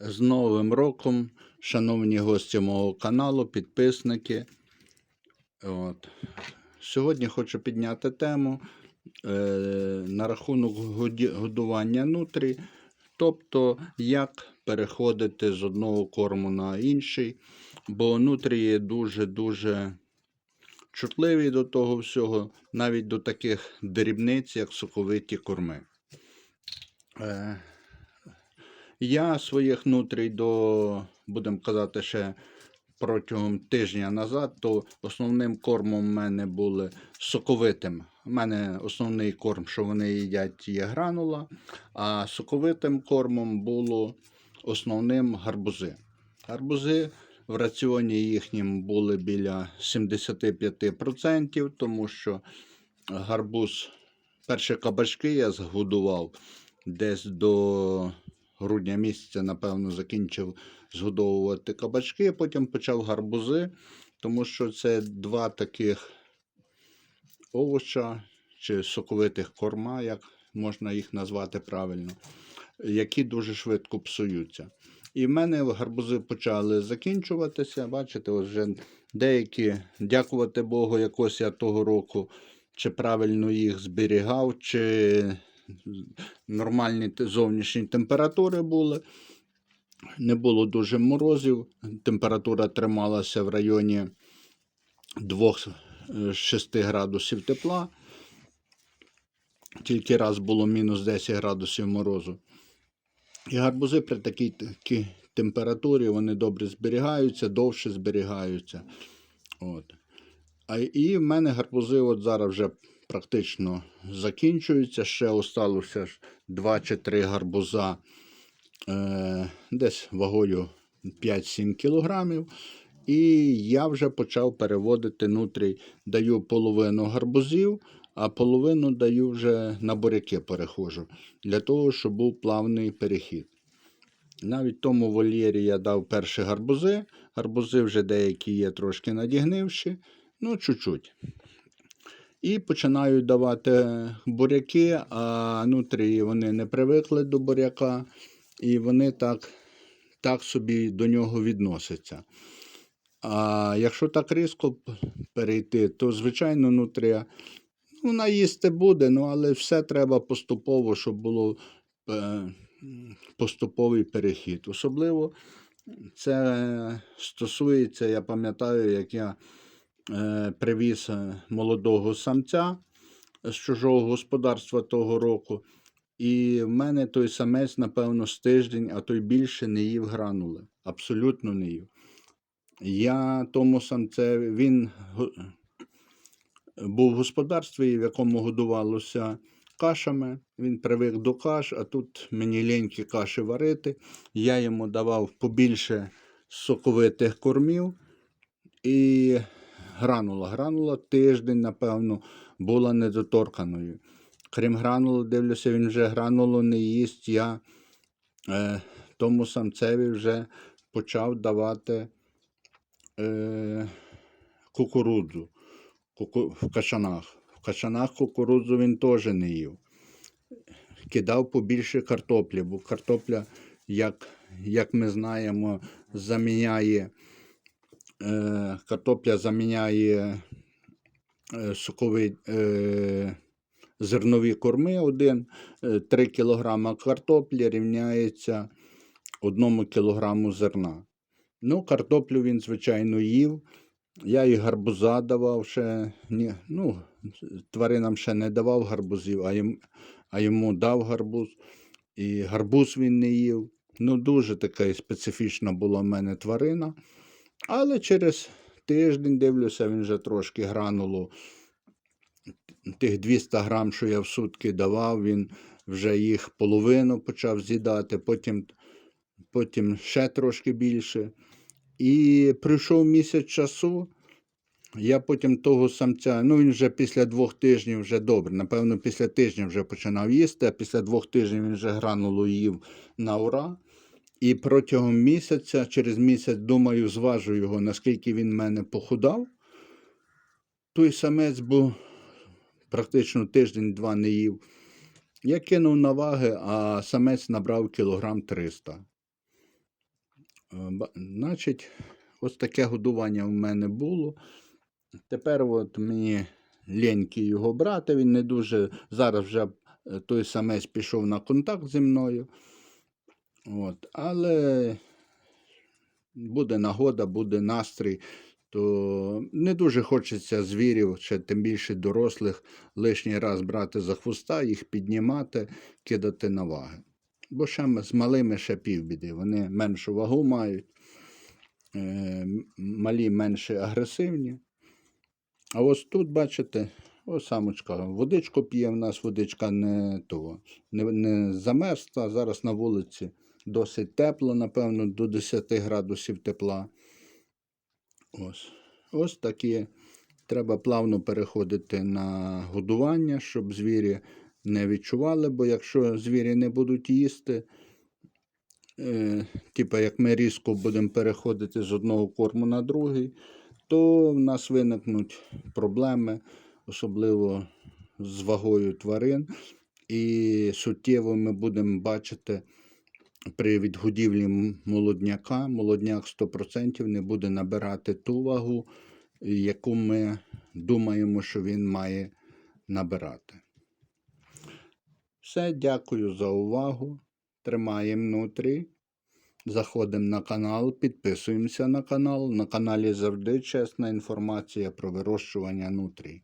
З Новим роком, шановні гості мого каналу, підписники. От. Сьогодні хочу підняти тему е, на рахунок годування нутрі, тобто як переходити з одного корму на інший, бо нутрії дуже-дуже чутливі до того всього, навіть до таких дрібниць, як соковиті корми. Е, я своїх нутрій до, будемо казати, ще протягом тижня назад, то основним кормом в мене були соковитим. У мене основний корм, що вони їдять, є гранула, а соковитим кормом було основним гарбузи. Гарбузи в раціоні їхнім були біля 75%, тому що гарбуз, перші кабачки я згодував десь до грудня місяця, напевно, закінчив згодовувати кабачки, потім почав гарбузи, тому що це два таких овоча чи соковитих корма, як можна їх назвати правильно, які дуже швидко псуються. І в мене гарбузи почали закінчуватися. Бачите, ось вже деякі, дякувати Богу, якось я того року чи правильно їх зберігав, чи нормальні зовнішні температури були. Не було дуже морозів. Температура трималася в районі 2-6 градусів тепла. Тільки раз було мінус 10 градусів морозу. І гарбузи при такій такій температурі вони добре зберігаються, довше зберігаються. От. А і в мене гарбузи от зараз вже практично закінчуються. Ще осталося ж 2 чи 3 гарбуза е, десь вагою 5-7 кілограмів. І я вже почав переводити нутрій, даю половину гарбузів, а половину даю вже на буряки перехожу, для того, щоб був плавний перехід. Навіть тому вольєрі я дав перші гарбузи. Гарбузи вже деякі є трошки надігнивші, ну, чуть-чуть. І починаю давати буряки, а нутрії вони не привикли до буряка, і вони так, так собі до нього відносяться. А якщо так різко перейти, то звичайно нутрія ну, вона їсти буде, ну, але все треба поступово, щоб було е, поступовий перехід. Особливо це стосується, я пам'ятаю, як я привіз е, молодого самця з чужого господарства того року. І в мене той самець, напевно, з тиждень, а то й більше не їв гранули. Абсолютно не їв. Я тому самцеві, він був в господарстві, в якому годувалося кашами. Він привик до каш, а тут мені лінькі каші варити. Я йому давав побільше соковитих кормів і гранула. Гранула тиждень, напевно, була недоторканою. Крім гранули, дивлюся, він вже гранулу не їсть. Я е, тому самцеві вже почав давати е, кукурудзу куку... в качанах. В качанах кукурудзу він теж не їв. Кидав побільше картоплі, бо картопля, як, як ми знаємо, заміняє, картопля заміняє е, соковий, е, зернові корми. Один, е, 3 кг картоплі рівняється 1 кг зерна. Ну, картоплю він, звичайно, їв. Я і гарбуза давав ще. Ні, ну, тваринам ще не давав гарбузів, а, їм, а йому дав гарбуз. І гарбуз він не їв. Ну, дуже така специфічна була в мене тварина. Але через тиждень дивлюся, він вже трошки гранулу. Тих 200 грам, що я в сутки давав, він вже їх половину почав з'їдати, потім, потім ще трошки більше. І пройшов місяць часу. Я потім того самця, ну він вже після двох тижнів вже добре. Напевно, після тижня вже починав їсти, а після двох тижнів він вже гранулу їв на ура. І протягом місяця, через місяць, думаю, зважу його, наскільки він мене похудав. Той самець був практично тиждень-два не їв. Я кинув на ваги, а самець набрав кілограм 300. Значить, ось таке годування в мене було. Тепер от мені ліньки його брати, він не дуже. Зараз вже е, той самець пішов на контакт зі мною. От, але буде нагода, буде настрій, то не дуже хочеться звірів, ще тим більше дорослих, лишній раз брати за хвоста, їх піднімати, кидати на ваги. Бо ще з малими ще півбіди. Вони меншу вагу мають, е, малі менше агресивні. А ось тут, бачите, ось самочка водичку п'є, в нас водичка не, того, не, не замерзла. Зараз на вулиці досить тепло, напевно, до 10 градусів тепла. Ось. Ось такі. Треба плавно переходити на годування, щоб звірі не відчували, бо якщо звірі не будуть їсти, е, типу як ми різко будемо переходити з одного корму на другий, то в нас виникнуть проблеми, особливо з вагою тварин. І суттєво ми будемо бачити при відгодівлі молодняка, молодняк 100% не буде набирати ту вагу, яку ми думаємо, що він має набирати. Все, дякую за увагу. Тримаємо внутрі. Заходимо на канал, підписуємося на канал. На каналі завжди чесна інформація про вирощування нутрій.